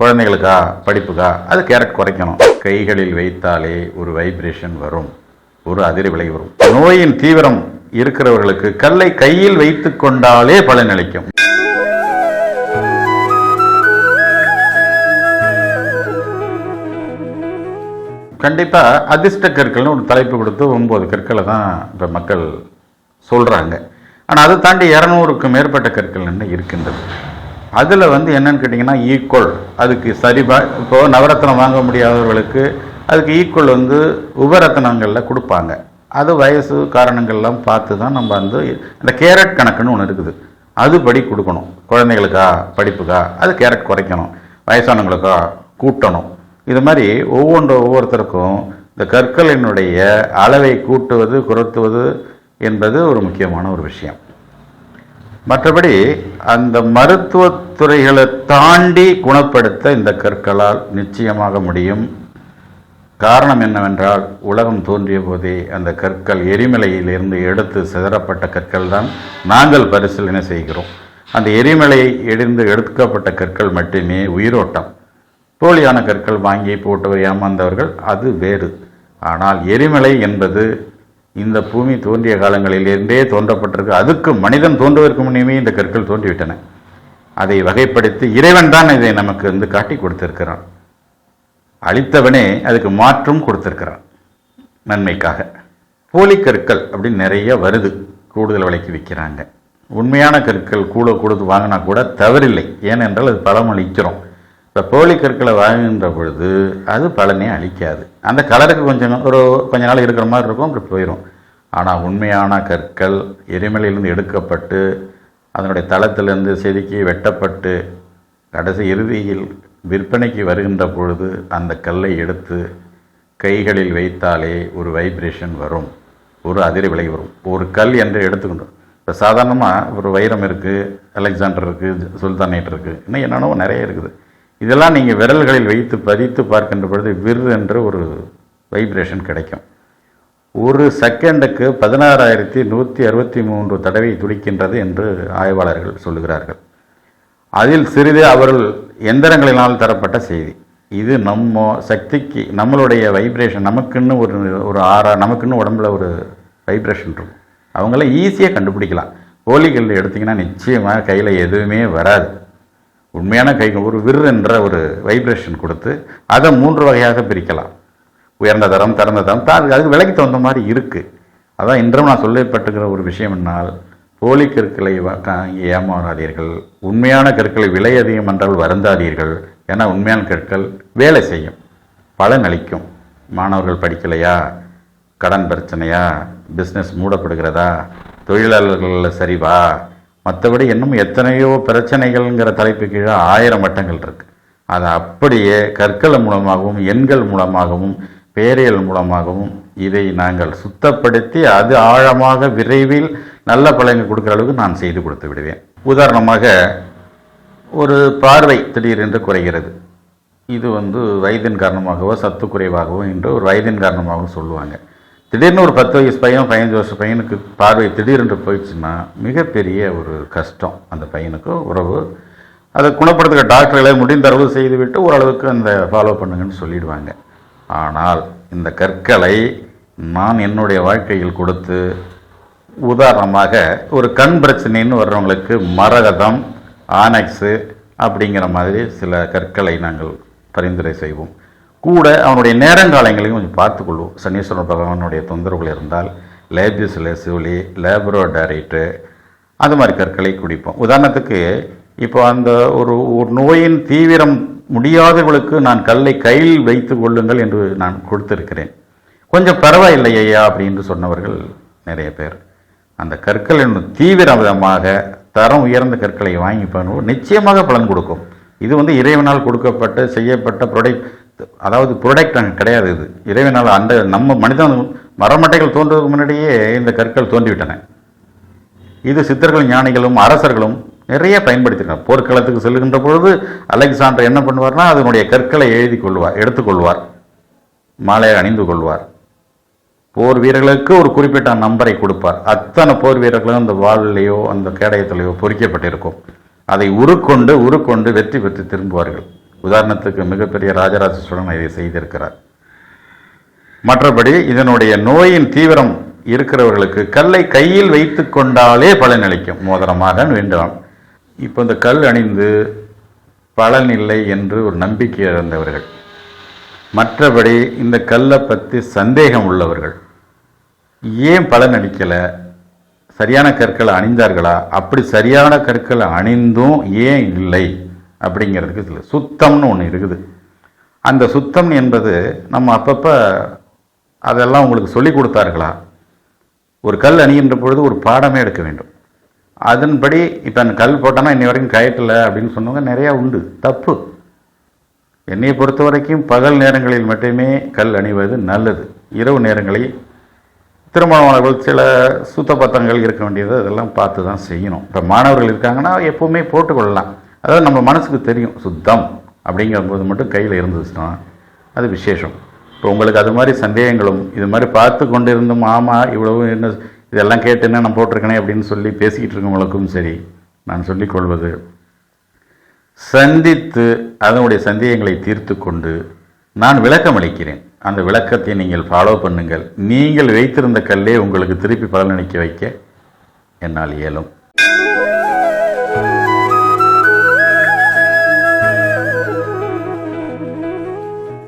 குழந்தைகளுக்கா படிப்புக்கா? அது கேரட் குறைக்கணும். கைகளில் வைத்தாலே ஒரு வைப்ரேஷன் வரும். ஒரு அதிர்விலை வரும். நோயின் தீவிரம் இருக்கிறவர்களுக்கு கல்லை கையில் வைத்துக் கொண்டாலே பலனளிக்கும் கண்டிப்பாக அதிர்ஷ்ட கற்கள்னு ஒரு தலைப்பு கொடுத்து ஒம்பது கற்களை தான் இப்போ மக்கள் சொல்கிறாங்க ஆனால் அதை தாண்டி இரநூறுக்கும் மேற்பட்ட கற்கள் என்ன இருக்கின்றது? அதில் வந்து என்னன்னு கேட்டிங்கன்னா ஈக்குவல் அதுக்கு சரிபா இப்போது நவரத்னம் வாங்க முடியாதவர்களுக்கு அதுக்கு ஈக்குவல் வந்து உபரத்னங்களில் கொடுப்பாங்க. அது வயசு காரணங்கள்லாம் பார்த்து தான் நம்ம வந்து இந்த கேரட் கணக்குன்னு ஒன்று இருக்குது. அதுபடி கொடுக்கணும். குழந்தைகளுக்கா படிப்புக்கா அது கேரட் குறைக்கணும். வயசானவங்களுக்கா கூட்டணும். இது மாதிரி ஒவ்வொன்று ஒவ்வொருத்தருக்கும் இந்த கற்களினுடைய அளவை கூட்டுவது குறைத்துவது என்பது ஒரு முக்கியமான ஒரு விஷயம். மற்றபடி அந்த மருத்துவத்துறைகளை தாண்டி குணப்படுத்த இந்த கற்களால் நிச்சயமாக முடியும். காரணம் என்னவென்றால் உலகம் தோன்றிய போதே அந்த கற்கள் எரிமலையிலிருந்து எடுத்து சிதறப்பட்ட கற்கள் தான் நாங்கள் பரிசீலனை செய்கிறோம். அந்த எரிமலை இடிந்து எடுக்கப்பட்ட கற்கள் மட்டுமே உயிரோட்டம். போலியான கற்கள் வாங்கி போட்டு ஏமாந்தவர்கள் அது வேறு. ஆனால் எரிமலை என்பது இந்த பூமி தோன்றிய காலங்களிலிருந்தே தோன்றப்பட்டிருக்கு. அதுக்கு மனிதன் தோன்றுவதற்கு முன்னே இந்த கற்கள் தோன்றிவிட்டன. அதை வகைப்படுத்தி இறைவன் தான் இதை நமக்கு வந்து காட்டி கொடுத்திருக்கிறான். அளித்தவனே அதுக்கு மாற்றும் கொடுத்திருக்கிறான். நன்மைக்காக. போலி கற்கள் அப்படின்னு நிறைய வருது. கூடுதல் விலைக்கு விற்கிறாங்க. உண்மையான கற்கள் கூட கொடுத்து வாங்கினா கூட தவறில்லை. ஏனென்றால் அது பலமளிக்கிறோம் இப்போ போலி கற்களை வாங்குகின்ற பொழுது அது பலனே அளிக்காது. அந்த கலருக்கு கொஞ்சம் ஒரு கொஞ்ச நாள் இருக்கிற மாதிரி இருக்கும் அப்படி போயிடும் ஆனால் உண்மையான கற்கள் எரிமலையிலிருந்து எடுக்கப்பட்டு அதனுடைய தளத்திலிருந்து செதுக்கி வெட்டப்பட்டு கடைசி இறுதியில் விற்பனைக்கு வருகின்ற பொழுது அந்த கல்லை எடுத்து கைகளில் வைத்தாலே ஒரு வைப்ரேஷன் வரும். ஒரு அதிர்விலை வரும். ஒரு கல் என்று எடுத்துக்கணும் இப்போ சாதாரணமாக ஒரு வைரம் இருக்குது அலெக்சாண்டர் இருக்குது சுல்தானேட் இருக்குது இன்னும் என்னென்னவோ நிறைய இருக்குது. இதெல்லாம் நீங்கள் விரல்களில் வைத்து பதித்து பார்க்கின்ற பொழுது விர் என்ற ஒரு வைப்ரேஷன் கிடைக்கும். ஒரு செகண்டுக்கு பதினாறாயிரத்தி நூற்றி அறுபத்தி மூன்று தடவை துடிக்கின்றது என்று ஆய்வாளர்கள் சொல்லுகிறார்கள். அதில் சிறிது அவர்கள் எந்திரங்களினால் தரப்பட்ட செய்தி. இது நம்ம சக்திக்கு நம்மளுடைய வைப்ரேஷன் நமக்குன்னு ஒரு ஒரு ஆறா நமக்குன்னு உடம்புல ஒரு வைப்ரேஷன் இருக்கும். அவங்கள ஈஸியாக கண்டுபிடிக்கலாம். கோழிகள் எடுத்திங்கன்னா நிச்சயமாக கையில் எதுவுமே வராது. உண்மையான கைகள் ஒரு விர் என்ற ஒரு வைப்ரேஷன் கொடுத்து அதை மூன்று வகையாக பிரிக்கலாம். உயர்ந்த தரம் திறந்த தரம் தான் அதுக்கு விலைக்கு தகுந்த மாதிரி இருக்குது அதான் இன்றும் நான் சொல்லப்பட்டுக்கிற ஒரு விஷயம் என்னால் போலி கற்களை வாங்கி ஏமாறாதீர்கள். உண்மையான கற்களை விலை அதிகம் என்றால் வருந்தாதீர்கள். ஏன்னா உண்மையான கற்கள் வேலை செய்யும். பலன் அளிக்கும். மாணவர்கள் படிக்கலையா? கடன் பிரச்சனையா? பிஸ்னஸ் மூடப்படுகிறதா? தொழிலாளர்கள் சரிவா மற்றபடி இன்னும் எத்தனையோ பிரச்சனைகள்ங்கிற தலைப்பு கீழே ஆயிரம் வட்டங்கள் இருக்கு. அதை அப்படியே கற்கள் மூலமாகவும் எண்கள் மூலமாகவும் பேரியல் மூலமாகவும் இதை நாங்கள் சுத்தப்படுத்தி அது ஆழமாக விரைவில் நல்ல பலன்கள் கொடுக்குற அளவுக்கு நான் செய்து கொடுத்து விடுவேன். உதாரணமாக ஒரு பார்வை திடீரென்று குறைகிறது. இது வந்து வயதின் காரணமாகவோ சத்து குறைவாகவோ என்று ஒரு வயதின் காரணமாகவும் சொல்லுவாங்க. திடீர்னு ஒரு பத்து வயசு பையன் பதினஞ்சு வருஷம் பையனுக்கு பார்வை திடீரென்று போயிடுச்சுன்னா மிகப்பெரிய ஒரு கஷ்டம் அந்த பையனுக்கு உறவு. அதை குணப்படுத்துகிற டாக்டர்களை முடிந்த அளவு செய்துவிட்டு ஓரளவுக்கு அந்த ஃபாலோ பண்ணுங்கன்னு சொல்லிடுவாங்க. ஆனால் இந்த கற்களை நான் என்னுடைய வாழ்க்கையில் கொடுத்து உதாரணமாக ஒரு கண் பிரச்சனைன்னு வர்றவங்களுக்கு மரகதம் ஆனக்ஸு அப்படிங்கிற மாதிரி சில கற்களை நாங்கள் பரிந்துரை செய்வோம். கூட அவனுடைய நேரங்காலங்களையும் கொஞ்சம் பார்த்துக்கொள்வோம் சனீஸ்வரன் பகவானுடைய தொந்தரவுகள் இருந்தால் லேபிஸ் லெசூலி லேப்ரோடாரிட்டு அது மாதிரி கற்களை குடிப்போம். உதாரணத்துக்கு இப்போ அந்த ஒரு ஒரு நோயின் தீவிரம் முடியாதவர்களுக்கு நான் கல்லை கையில் வைத்து கொள்ளுங்கள் என்று நான் கொடுத்திருக்கிறேன். கொஞ்சம் பரவாயில்லை ஐயா அப்படின்னு சொன்னவர்கள் நிறைய பேர். அந்த கற்களின் விதமாக தரம் உயர்ந்த கற்களை வாங்கி பண்ணுவோம் நிச்சயமாக பலன் கொடுக்கும். இது வந்து இறைவனால் கொடுக்கப்பட்ட செய்யப்பட்ட ப்ரொடக்ட் அதாவது ப்ரொடக்ட் அங்கே கிடையாது இது. இறைவனால் அந்த நம்ம மனிதன் மரமட்டைகள் தோன்றுவதற்கு முன்னாடியே இந்த கற்கள் தோன்றிவிட்டன. இது சித்தர்களும் ஞானிகளும் அரசர்களும் நிறைய பயன்படுத்தினார் போர்க்களத்துக்கு செல்கின்ற பொழுது அலெக்சாண்டர் என்ன பண்ணுவார்னா அதனுடைய கற்களை எழுதி கொள்வார் எடுத்துக்கொள்வார் மாலையை அணிந்து கொள்வார். போர் வீரர்களுக்கு ஒரு குறிப்பிட்ட நம்பரை கொடுப்பார். அத்தனை போர் வீரர்களும் அந்த வாளிலேயோ அந்த கேடயத்திலேயோ பொறிக்கப்பட்டிருக்கும். அதை உருக்கொண்டு உருக்கொண்டு வெற்றி பெற்று திரும்புவார்கள். உதாரணத்துக்கு மிகப்பெரிய ராஜராஜ சோழன் இதை செய்திருக்கிறார். மற்றபடி இதனுடைய நோயின் தீவிரம் இருக்கிறவர்களுக்கு கல்லை கையில் வைத்து கொண்டாலே பலனளிக்கும் மோதிரமாக வேண்டாம். இப்போ இந்த கல் அணிந்து பலன் இல்லை என்று ஒரு நம்பிக்கை இழந்தவர்கள். மற்றபடி இந்த கல்லை பற்றி சந்தேகம் உள்ளவர்கள். ஏன் பலன் அளிக்கலை? சரியான கற்களை அணிந்தார்களா? அப்படி சரியான கற்களை அணிந்தும் ஏன் இல்லை? அப்படிங்கிறதுக்கு இதில் சுத்தம்னு ஒன்று இருக்குது. அந்த சுத்தம் என்பது நம்ம அப்பப்போ அதெல்லாம் உங்களுக்கு சொல்லி கொடுத்தார்களா? ஒரு கல் அணிகின்ற பொழுது ஒரு பாடமே எடுக்க வேண்டும். அதன்படி இப்போ அந்த கல் போட்டோன்னா இன்னி வரைக்கும் கயட்டலை அப்படின்னு சொன்னவங்க நிறையா உண்டு. தப்பு. என்னை பொறுத்த வரைக்கும் பகல் நேரங்களில் மட்டுமே கல் அணிவது நல்லது. இரவு நேரங்களில் திருமணமானவர்கள் சில சுத்த பத்தங்கள் இருக்க வேண்டியது அதெல்லாம் பார்த்து தான் செய்யணும். இப்போ மாணவர்கள் இருக்காங்கன்னா எப்போவுமே போட்டுக்கொள்ளலாம். அதாவது நம்ம மனசுக்கு தெரியும் சுத்தம் அப்படிங்கும்போது மட்டும் கையில் இருந்துச்சுன்னா அது விசேஷம். இப்போ உங்களுக்கு அது மாதிரி சந்தேகங்களும் இது மாதிரி பார்த்து கொண்டு இருந்தும் ஆமாம் இவ்வளவு என்ன இதெல்லாம் கேட்டு என்ன நான் போட்டிருக்கேனே அப்படின்னு சொல்லி பேசிக்கிட்டு இருக்கவங்களுக்கும் சரி நான் சொல்லிக்கொள்வது சந்தித்து அதனுடைய சந்தேகங்களை தீர்த்து கொண்டு நான் விளக்கம் அளிக்கிறேன். அந்த விளக்கத்தை நீங்கள் ஃபாலோ பண்ணுங்கள். நீங்கள் வைத்திருந்த கல்லே உங்களுக்கு திருப்பி பலனளிக்க வைக்க என்னால் இயலும்.